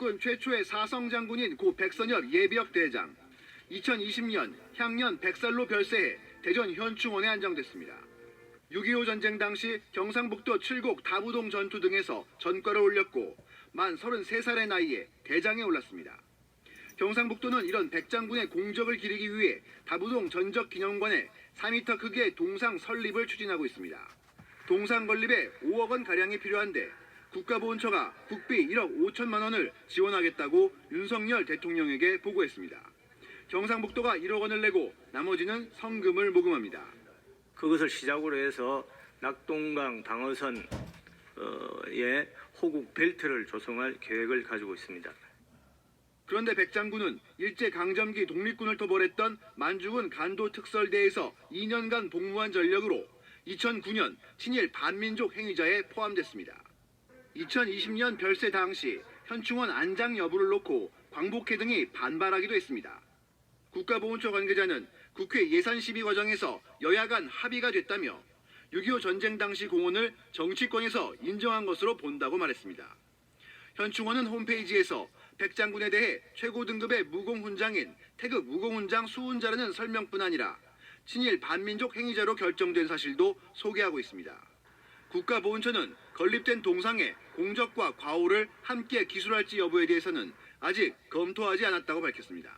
육군 최초의 사성 장군인 고 백선엽 예비역 대장. 2020년 향년 100살로 별세해 대전 현충원에 안정됐습니다. 6.25 전쟁 당시 경상북도 칠곡 다부동 전투 등에서 전과를 올렸고 만 33살의 나이에 대장에 올랐습니다. 경상북도는 이런 백장군의 공적을 기리기 위해 다부동 전적 기념관에 4m 크기의 동상 설립을 추진하고 있습니다. 동상 건립에 5억 원 가량이 필요한데 국가보훈처가 국비 1억 5천만 원을 지원하겠다고 윤석열 대통령에게 보고했습니다. 경상북도가 1억 원을 내고 나머지는 성금을 모금합니다. 그것을 시작으로 해서 낙동강 방어선의 호국 벨트를 조성할 계획을 가지고 있습니다. 그런데 백장군은 일제 강점기 독립군을 토벌했던 만주군 간도 특설대에서 2년간 복무한 전력으로 2009년 친일 반민족 행위자에 포함됐습니다. 2020년 별세 당시 현충원 안장 여부를 놓고 광복회 등이 반발하기도 했습니다. 국가보훈처 관계자는 국회 예산 심의 과정에서 여야 간 합의가 됐다며 6.25 전쟁 당시 공헌을 정치권에서 인정한 것으로 본다고 말했습니다. 현충원은 홈페이지에서 백장군에 대해 최고 등급의 무공훈장인 태극 무공훈장 수훈자라는 설명뿐 아니라 친일 반민족 행위자로 결정된 사실도 소개하고 있습니다. 국가보훈처는 건립된 동상에 공적과 과오를 함께 기술할지 여부에 대해서는 아직 검토하지 않았다고 밝혔습니다.